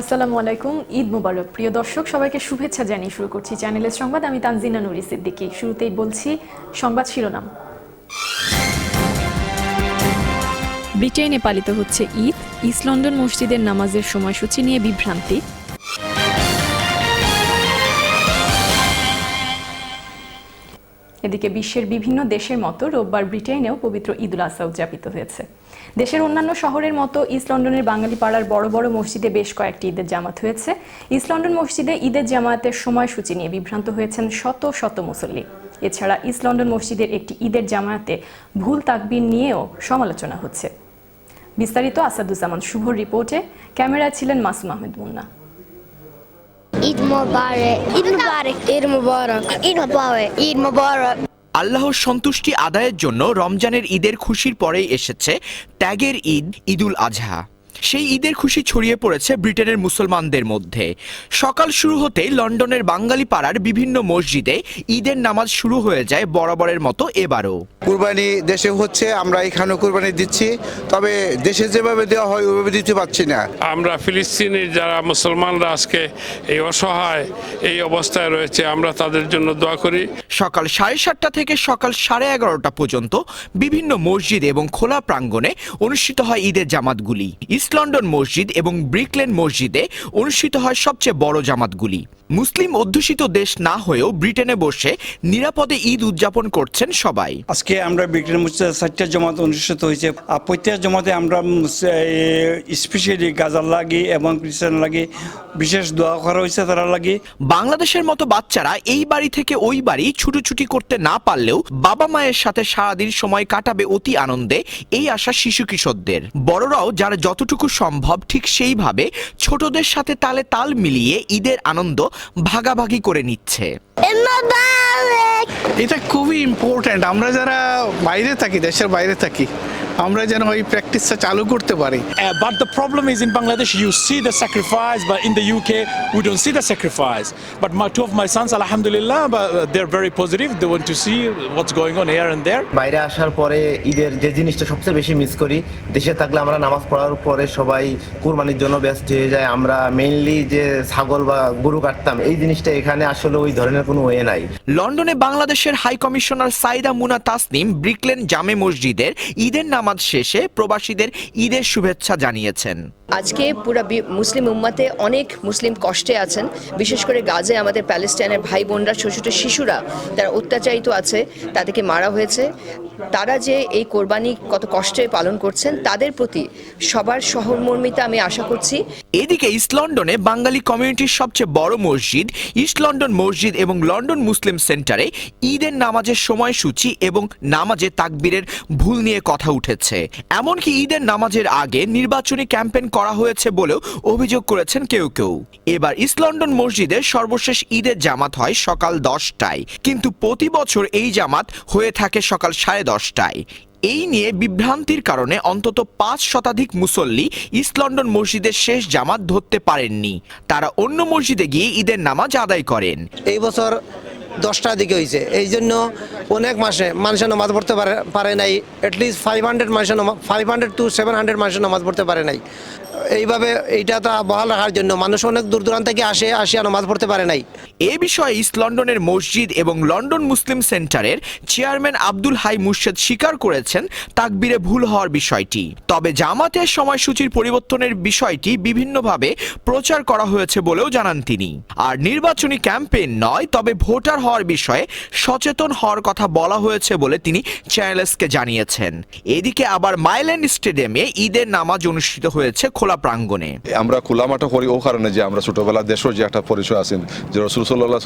আসসালামু আলাইকুম। ঈদ মুবারক। প্রিয় দর্শক সবাইকে শুভেচ্ছা জানিয়ে শুরু করছি চ্যানেলের সংবাদ। আমি তানজিনা নুরি সিদ্দিকী। শুরুতেই বলছি সংবাদ শিরোনাম। ব্রিটেনে পালিত হচ্ছে ঈদ। ইস্ট লন্ডন মসজিদের নামাজের সময়সূচি নিয়ে বিভ্রান্তি। এদিকে বিশ্বের বিভিন্ন দেশের মতো রোববার ব্রিটেনেও পবিত্র ঈদুল আজহা উদযাপিত হয়েছে। দেশের অন্যান্য শহরের মতো ইস্ট লন্ডনের বাঙালি পাড়ার বড় বড় মসজিদে বেশ কয়েকটি ঈদের জামাত হয়েছে। ইস্ট লন্ডন মসজিদে ঈদের জামাতের সময়সূচি নিয়ে বিভ্রান্ত হয়েছেন শত শত মুসল্লি। এছাড়া ইস্ট লন্ডন মসজিদের একটি ঈদের জামায়াতে ভুল তাকবির নিয়েও সমালোচনা হচ্ছে। বিস্তারিত আসাদুজ্জামান শুভর রিপোর্টে, ক্যামেরায় ছিলেন মাসুম আহমেদ মুন্না। ঈদ মোবারক ঈদ মোবারক ঈদ মোবারক ঈদ মোবারক ঈদ মোবারক। আল্লাহর সন্তুষ্টি আদায়ের জন্য রমজানের ঈদের খুশির পরেই এসেছে ত্যাগের ঈদ ঈদুল আজহা। সেই ঈদের খুশি ছড়িয়ে পড়েছে ব্রিটেনের মুসলমানদের মধ্যে। সকাল শুরু হতেই লন্ডনের বাঙালি পাড়ার বিভিন্ন মসজিদে ঈদের নামাজ শুরু হয়ে যায় বরাবরের মতো এবারও। কুরবানি দেশে হচ্ছে আমরা এখানেও কুরবানি দিচ্ছি তবে দেশে যেভাবে দেওয়া হয় ওইভাবে দিতে পারছি না। আমরা ফিলিস্তিনের যারা মুসলমানরা আজকে এই অসহায় এই অবস্থায় রয়েছে আমরা তাদের জন্য দোয়া করি। সকাল সাড়ে সাতটা থেকে সকাল সাড়ে এগারোটা পর্যন্ত বিভিন্ন মসজিদ এবং খোলা প্রাঙ্গণে অনুষ্ঠিত হয় ঈদের জামাতগুলি। ইস্ট লন্ডন মসজিদ এবং ব্রিকলেন মসজিদে অনুষ্ঠিত হয় সবচেয়ে বড় জামাতগুলি। মুসলিম অধ্যুষিত দেশ না হয়েও ব্রিটেনে বসে নিরাপদে ঈদ উদযাপন করছেন সবাই। আজকে আমরা ব্রিটেন মসজিদে চারটা জমাত অনুষ্ঠিত হয়েছে। প্রত্যেক জমাতে আমরা স্পেশালি গাজার লাগি এবং খ্রিস্টান লাগি বিশেষ দোয়া করা হয়েছে তারা লাগি। বাংলাদেশের মতো বাচ্চারা এই বাড়ি থেকে ওই বাড়ি ছুটোছুটি করতে না পারলেও বাবা মায়ের সাথে সারাদিন সময় কাটাবে অতি আনন্দে এই আশা শিশু কিশোরদের। বড়রাও যারা যতটুকু সম্ভব ঠিক সেইভাবে ছোটদের সাথে তালে তাল মিলিয়ে ঈদের আনন্দ ভাগাভাগি করে নিচ্ছে। এটা খুবই ইম্পর্ট্যান্ট আমরা যারা বাইরে থাকি দেশের বাইরে থাকি আমরা যেন ওই প্র্যাকটিসটা চালু করতে পারি। But the problem is in Bangladesh you see the sacrifice বা in the UK we don't see the sacrifice but my two of my sons আলহামদুলিল্লাহ বা they are very positive they want to see what's going on here and there বাইরে আসার পরে ঈদের যে জিনিসটা সবচেয়ে বেশি মিস করি দেশে থাকলে আমরা নামাজ পড়ার পরে সবাই কুরবানির জন্য ব্যস্ত হয়ে যায়। আমরা মেইনলি যে ছাগল বা গরু কাটতাম এই জিনিসটা এখানে আসলে ওই ধরনের কোনো ওয়ে নাই। লন্ডনে বাংলাদেশের high commissioner Saida Muna Tasnim Brick Lane জামে মসজিদের ঈদের নাম নামাজ শেষে প্রবাসীদের ঈদের শুভেচ্ছা জানিয়েছেন। আজকে পুরো মুসলিম উম্মাতে অনেক মুসলিম কষ্টে আছেন। বিশেষ করে গাজে আমাদের প্যালেস্টাইনের ভাই বোনরা ছোট ছোট শিশুরা তারা অত্যাচারিত আছে তাদেরকে মারা হয়েছে। তারা যে এই কোরবানি কত কষ্টে পালন করছেন তাদের প্রতি সবার সহমর্মিতা আমি আশা করছি। এদিকে ইস্ট লন্ডনে বাঙালি কমিউনিটির সবচেয়ে বড় মসজিদ ইস্ট লন্ডন মসজিদ এবং লন্ডন মুসলিম সেন্টারে ঈদের নামাজের সময়সূচি এবং নামাজে তাকবীরের ভুল নিয়ে কথা উঠেছে। এমনকি ঈদের নামাজের আগে নির্বাচনী ক্যাম্পেন করা হয়েছে বলেও অভিযোগ করেছেন কেউ কেউ। এবার ইস্ট লন্ডন মসজিদের সর্বশেষ ঈদের জামাত হয় সকাল দশটায়। কিন্তু প্রতি বছর এই জামাত হয়ে থাকে সকাল সাড়ে দশটায়। এই নিয়ে বিভ্রান্তির কারণে অন্তত পাঁচ শতাধিক মুসল্লি ইস্ট লন্ডন মসজিদের শেষ জামাত ধরতে পারেননি। তারা অন্য মসজিদে গিয়ে ঈদের নামাজ আদায় করেন। এই বছর দশটার দিকে হয়েছে এই জন্য অনেক মাসে মানুষের নামাজ পড়তে পারে পারে নাই। অ্যাটলিস্ট ফাইভ হান্ড্রেড মানুষের five hundred to seven hundred মানুষের নামাজ পড়তে পারে নাই। এইভাবে এইটা তা বহাল রাখার জন্য মানুষ অনেক দূর দূরান্ত থেকে আসে, আসিয়া নামাজ পড়তে পারে নাই। এ বিষয়ে ইস্ট লন্ডনের মসজিদ এবং লন্ডন মুসলিম সেন্টারের চেয়ারম্যান আব্দুল হাই মুর্শেদ স্বীকার করেছেন তাকবিরে ভুল হওয়ার বিষয়টি। তবে জামাতের সময়সূচির পরিবর্তনের বিষয়টি বিভিন্নভাবে প্রচার করা হয়েছে বলেও জানান তিনি। আর নির্বাচনী ক্যাম্পেইন নয়, তবে ভোটার হওয়ার বিষয়ে সচেতন হওয়ার কথা বলা হয়েছে বলে তিনি চ্যানেলসকে জানিয়েছেন এদিকে আবার মাইল্যান্ড স্টেডিয়ামে ঈদের নামাজ অনুষ্ঠিত হয়েছে খোলা প্রাঙ্গণে আমরা খোলা মাঠে করি ও কারণে যে আমরা ছোটবেলা দেশের যে একটা পরিচয় আছেন যে রসুল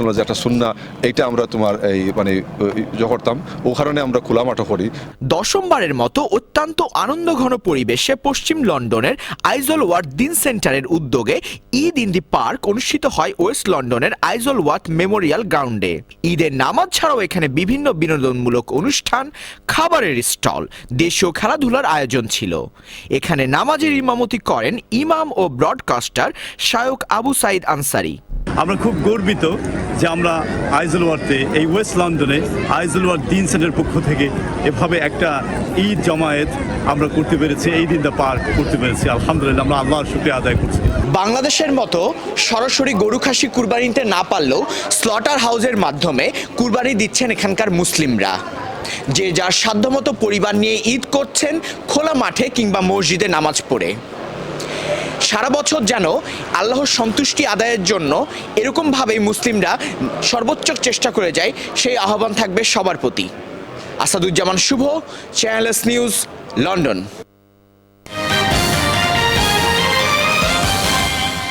যে একটা সুন্না এইটা আমরা তোমার এই মানে ইয়ে করতাম ও কারণে আমরা খোলা মাঠে করি দশমবারের মতো অত্যন্ত আনন্দঘন পরিবেশে পশ্চিম লন্ডনের আইজল ওয়ার্থ দিন সেন্টারের উদ্যোগে ঈদ ইন দি পার্ক অনুষ্ঠিত হয় ওয়েস্ট লন্ডনের আইজল ওয়ার্থ মেমোরিয়াল গ্রাউন্ডে ঈদের নামাজ ছাড়াও এখানে বিভিন্ন বিনোদনমূলক অনুষ্ঠান, খাবারের স্টল, দেশীয় খেলাধুলার আয়োজন ছিল। এখানে নামাজের ইমামতি করেন ইমাম ও ব্রডকাস্টার শায়ক আবু সাইদ আনসারি। আমরা খুব গর্বিত যে আমরা আইজল ওয়ার্তে এই ওয়েস্ট লন্ডনে আইজল ওয়ার্ড দিন সেন্টারের পক্ষ থেকে এভাবে একটা ঈদ জমায়েত আমরা করতে পেরেছি, এই দিনটা পার করতে পেরেছি। আলহামদুলিল্লাহ, আমরা আল্লাহর শুক্রিয়া আদায় করছি। বাংলাদেশের মতো সরাসরি গরু খাসি কুরবানিতে না পারলেও স্লটার হাউসের মাধ্যমে কুরবানি দিচ্ছেন এখানকার মুসলিমরা। যে যার সাধ্যমতো পরিবার নিয়ে ঈদ করছেন খোলা মাঠে কিংবা মসজিদে নামাজ পড়ে। সারা বছর যেন আল্লাহর সন্তুষ্টি আদায়ের জন্য এরকমভাবেই মুসলিমরা সর্বোচ্চ চেষ্টা করে যায়, সেই আহ্বান থাকবে সবার প্রতি। Asaduzzaman Shuvo Channel S news London